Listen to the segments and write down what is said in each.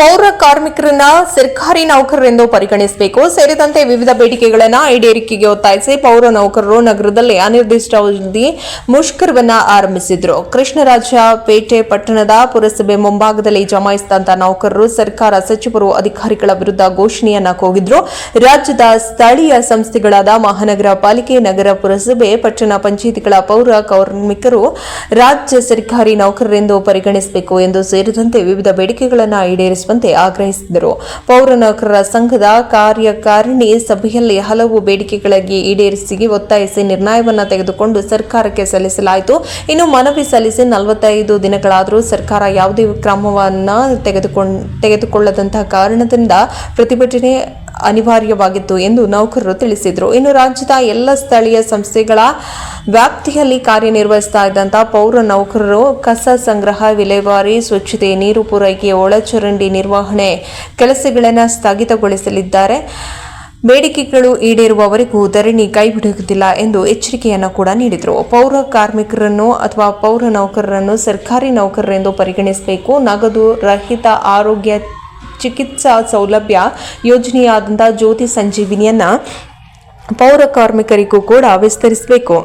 ಪೌರ ಕಾರ್ಮಿಕರನ್ನ ಸರ್ಕಾರಿ ನೌಕರರೆಂದು ಪರಿಗಣಿಸಬೇಕು. ಸೇರಿದಂತೆ ವಿವಿಧ ಬೇಡಿಕೆಗಳನ್ನ ಈಡೇರಿಕೆಗೆ ಒತ್ತಾಯಿಸಿ ಪೌರ ನೌಕರರು ನಗರದಲ್ಲಿ ಅನಿರ್ದಿಷ್ಟಾವಧಿ ಮುಷ್ಕರವನ್ನ ಆರಂಭಿಸಿದ್ರು. ಕೃಷ್ಣರಾಜ ಪೇಟೆ ಪಟ್ಟಣದ ಪುರಸಭೆ ಮುಂಭಾಗದಲ್ಲಿ ಜಮಾಯಿಸಿದಂತಹ ನೌಕರರು ಸರ್ಕಾರ ಸಚಿವರು ಅಧಿಕಾರಿಗಳ ವಿರುದ್ಧ ಘೋಷಣೆಯನ್ನ ಕೂಗಿದ್ರು. ರಾಜ್ಯದ ಸ್ಥಳೀಯ ಸಂಸ್ಥೆಗಳಾದ ಮಹಾನಗರ ಪಾಲಿಕೆ, ನಗರ ಪುರಸಭೆ, ಪಟ್ಟಣ ಪಂಚಾಯಿತಿಗಳ ಪೌರ ಕಾರ್ಮಿಕರು ರಾಜ್ಯ ಸರ್ಕಾರಿ ನೌಕರರೆಂದು ಪರಿಗಣಿಸಬೇಕು ಎಂದು ಸೇರಿದಂತೆ ವಿವಿಧ ಬೇಡಿಕೆಗಳನ್ನು ಈಡೇರಿಸುವಂತೆ ಆಗ್ರಹಿಸಿದರು. ಪೌರ ನೌಕರರ ಸಂಘದ ಕಾರ್ಯಕಾರಿಣಿ ಸಭೆಯಲ್ಲಿ ಹಲವು ಬೇಡಿಕೆಗಳಿಗೆ ಈಡೇರಿಸಿಗೆ ಒತ್ತಾಯಿಸಿ ನಿರ್ಣಯವನ್ನು ತೆಗೆದುಕೊಂಡು ಸರ್ಕಾರಕ್ಕೆ ಸಲ್ಲಿಸಲಾಯಿತು. ಇನ್ನು ಮನವಿ ಸಲ್ಲಿಸಿ ನಲವತ್ತೈದು ದಿನಗಳಾದರೂ ಸರ್ಕಾರ ಯಾವುದೇ ಕ್ರಮವನ್ನು ತೆಗೆದುಕೊಂಡ, ತೆಗೆದುಕೊಳ್ಳದಂತಹ ಕಾರಣದಿಂದ ಪ್ರತಿಭಟನೆ ಅನಿವಾರ್ಯವಾಗಿತ್ತು ಎಂದು ನೌಕರರು ತಿಳಿಸಿದರು. ಇನ್ನು ರಾಜ್ಯದ ಎಲ್ಲ ಸ್ಥಳೀಯ ಸಂಸ್ಥೆಗಳ ವ್ಯಾಪ್ತಿಯಲ್ಲಿ ಕಾರ್ಯನಿರ್ವಹಿಸ್ತಾ ಇದ್ದಂತಹ ಪೌರ ನೌಕರರು ಕಸ ಸಂಗ್ರಹ, ವಿಲೇವಾರಿ, ಸ್ವಚ್ಛತೆ, ನೀರು ಪೂರೈಕೆ, ಒಳಚರಂಡಿ ನಿರ್ವಹಣೆ ಕೆಲಸಗಳನ್ನು ಸ್ಥಗಿತಗೊಳಿಸಲಿದ್ದಾರೆ. ಬೇಡಿಕೆಗಳು ಈಡೇರುವವರೆಗೂ ಧರಣಿ ಕೈಬಿಡುವುದಿಲ್ಲ ಎಂದು ಎಚ್ಚರಿಕೆಯನ್ನು ಕೂಡ ನೀಡಿದರು. ಪೌರ ಕಾರ್ಮಿಕರನ್ನು ಅಥವಾ ಪೌರ ನೌಕರರನ್ನು ಸರ್ಕಾರಿ ನೌಕರರೆಂದು ಪರಿಗಣಿಸಬೇಕು. ನಗದು ರಹಿತ ಆರೋಗ್ಯ ಚಿಕಿತ್ಸಾ ಸೌಲಭ್ಯ ಯೋಜನೆಯಾದಂಥ ಜ್ಯೋತಿ ಸಂಜೀವಿನಿಯನ್ನ ಪೌರ ಕಾರ್ಮಿಕರಿಗೂ ಕೂಡ ವಿಸ್ತರಿಸಬೇಕು.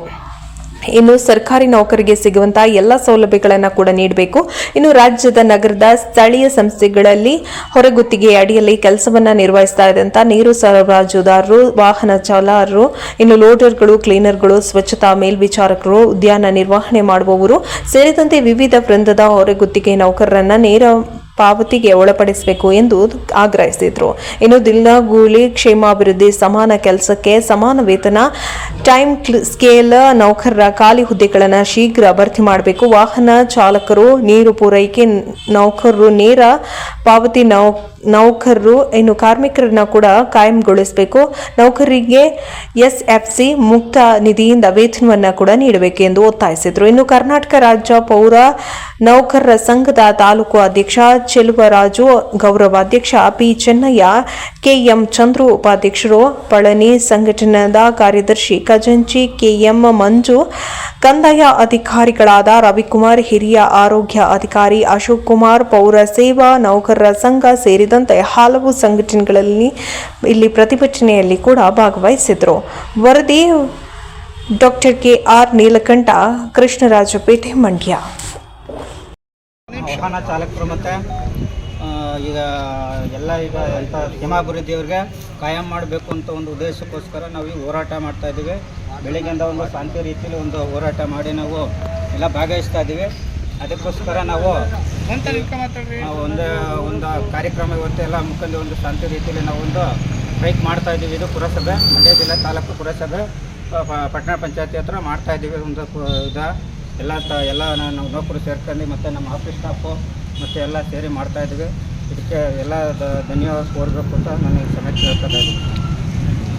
ಇನ್ನು ಸರ್ಕಾರಿ ನೌಕರಿಗೆ ಸಿಗುವಂತಹ ಎಲ್ಲ ಸೌಲಭ್ಯಗಳನ್ನು ಕೂಡ ನೀಡಬೇಕು. ಇನ್ನು ರಾಜ್ಯದ ನಗರದ ಸ್ಥಳೀಯ ಸಂಸ್ಥೆಗಳಲ್ಲಿ ಹೊರಗುತ್ತಿಗೆ ಅಡಿಯಲ್ಲಿ ಕೆಲಸವನ್ನು ನಿರ್ವಹಿಸ್ತಾ ಇದ್ದಂಥ ನೀರು ಸರಬರಾಜುದಾರರು, ವಾಹನ ಚಾಲಕರು, ಇನ್ನು ಲೋಡರ್ಗಳು, ಕ್ಲೀನರ್ಗಳು, ಸ್ವಚ್ಛತಾ ಮೇಲ್ವಿಚಾರಕರು, ಉದ್ಯಾನ ನಿರ್ವಹಣೆ ಮಾಡುವವರು ಸೇರಿದಂತೆ ವಿವಿಧ ವೃಂದದ ಹೊರಗುತ್ತಿಗೆ ನೌಕರರನ್ನು ನೇರ ಪಾವತಿಗೆ ಒಳಪಡಿಸಬೇಕು ಎಂದು ಆಗ್ರಹಿಸಿದರು. ಇನ್ನು ದಿಲ್ನಗೂಲಿ ಕ್ಷೇಮಾಭಿವೃದ್ಧಿ ಸಮಾನ ಕೆಲಸಕ್ಕೆ ಸಮಾನ ವೇತನ, ಟೈಮ್ ಕ್ಲ್- ಸ್ಕೇಲ್, ನೌಕರರ ಖಾಲಿ ಹುದ್ದೆಗಳನ್ನು ಶೀಘ್ರ ಭರ್ತಿ ಮಾಡಬೇಕು. ವಾಹನ ಚಾಲಕರು ನೀರು ಪೂರೈಕೆ, ನೌಕರರು ನೇರ ಪಾವತಿ ನೌ ನೌಕರರು, ಇನ್ನು ಕಾರ್ಮಿಕರನ್ನ ಕೂಡ ಕಾಯಂಗೊಳಿಸಬೇಕು. ನೌಕರರಿಗೆ ಎಸ್ ಎಫ್ ಸಿ ಮುಕ್ತ ನಿಧಿಯಿಂದ ವೇತನವನ್ನು ಕೂಡ ನೀಡಬೇಕು ಎಂದು ಒತ್ತಾಯಿಸಿದರು. ಇನ್ನು ಕರ್ನಾಟಕ ರಾಜ್ಯ ಪೌರ ನೌಕರರ ಸಂಘದ ತಾಲೂಕು ಅಧ್ಯಕ್ಷ ಚೆಲುವರಾಜು ಗೌರವಾಧ್ಯಕ್ಷ ಪಿ ಚೆನ್ನಯ್ಯ, ಕೆಎಂ ಚಂದ್ರು ಉಪಾಧ್ಯಕ್ಷರು, ಪಳನಿ ಸಂಘಟನಾದ ಕಾರ್ಯದರ್ಶಿ ಖಜಂಚಿ, ಕೆಎಂ ಮಂಜು, ಕಂದಾಯ ಅಧಿಕಾರಿಗಳಾದ ರವಿಕುಮಾರ್, ಹಿರಿಯ ಆರೋಗ್ಯ ಅಧಿಕಾರಿ ಅಶೋಕ್ ಕುಮಾರ್, ಪೌರ ಸೇವಾ ನೌಕರರ ಸಂಘ ಸೇರಿದಂತೆ ಹಲವು ಸಂಘಟನೆಗಳಲ್ಲಿ ಇಲ್ಲಿ ಪ್ರತಿಭಟನೆಯಲ್ಲಿ ಕೂಡ ಭಾಗವಹಿಸಿದ್ರು. ವರದಿ doctor K R Neelakantha, Krishnarajpet, Mandya. ವಾಹನ ಚಾಲಕರು ಮತ್ತು ಈಗ ಎಲ್ಲ ಈಗ ಎಂಥ ಕ್ಷೇಮಾಭಿವೃದ್ಧಿಯವ್ರಿಗೆ ಕಾಯಂ ಮಾಡಬೇಕು ಅಂತ ಒಂದು ಉದ್ದೇಶಕ್ಕೋಸ್ಕರ ನಾವು ಈಗ ಹೋರಾಟ ಮಾಡ್ತಾ ಇದ್ದೀವಿ. ಬೆಳಿಗ್ಗೆಯಿಂದ ಒಂದು ಶಾಂತಿ ರೀತಿಯಲ್ಲಿ ಒಂದು ಹೋರಾಟ ಮಾಡಿ ನಾವು ಎಲ್ಲ ಭಾಗವಹಿಸ್ತಾ ಇದ್ದೀವಿ. ಅದಕ್ಕೋಸ್ಕರ ನಾವು ಒಂದು ಒಂದು ಕಾರ್ಯಕ್ರಮ ಇವತ್ತು ಎಲ್ಲ ಮುಖಂಡ ಒಂದು ಶಾಂತಿ ರೀತಿಯಲ್ಲಿ ನಾವು ಒಂದು ಸ್ಟ್ರೈಕ್ ಮಾಡ್ತಾ ಇದ್ದೀವಿ. ಇದು ಪುರಸಭೆ, ಮಂಡ್ಯ ಜಿಲ್ಲಾ ತಾಲೂಕು ಪುರಸಭೆ ಪಟ್ಟಣ ಪಂಚಾಯತಿ ಹತ್ರ ಮಾಡ್ತಾ ಇದ್ದೀವಿ. ಒಂದು ಇದು, ಎಲ್ಲ ತ, ಎಲ್ಲ ನಾವು ನೌಕರು ಸೇರ್ಕೊಂಡು ಮತ್ತು ನಮ್ಮ ಆಫೀಸ್ ಸ್ಟಾಫು ಮತ್ತು ಎಲ್ಲ ಸೇರಿ ಮಾಡ್ತಾ ಇದ್ದೀವಿ. ಇದಕ್ಕೆ ಎಲ್ಲ ಧನ್ಯವಾದ ಕೋರ್ಬೇಕು ಅಂತ ನಾನು ಸಮಯ ಹೇಳ್ತಾ ಇದ್ದೀನಿ.